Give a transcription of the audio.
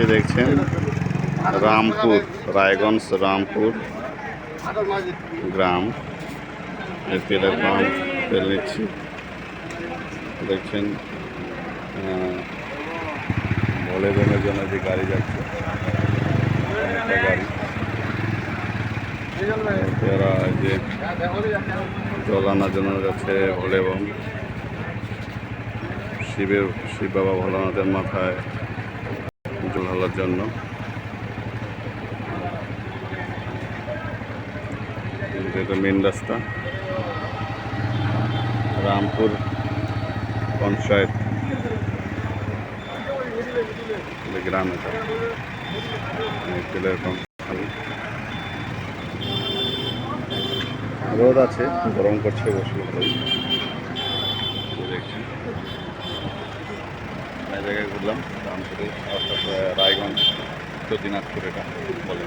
যাচ্ছি দেখছেন? রামপুর রায়গঞ্জ রামপুর গ্রাম। তেলের পাম্প নিচ্ছি। দেখছেন আহ, ভোলেবনের জন্য যে গাড়ি যাচ্ছে। গাড়ি। যে জল জন্য যাচ্ছে ভোলেবন শিবের শিব বাবা ভোলানাথের মাথায় ঢালার জন্য। এটা মেন রাস্তা। রামপুর পঞ্চায়েত। গ্রাম এটা। তেলের পাম্প রোদ আছে। গরম করছে বসে। জায়গায় ঘুরলাম রামপুরে অর্থাৎ রায়গঞ্জ তো দিনাজপুর এটা বলে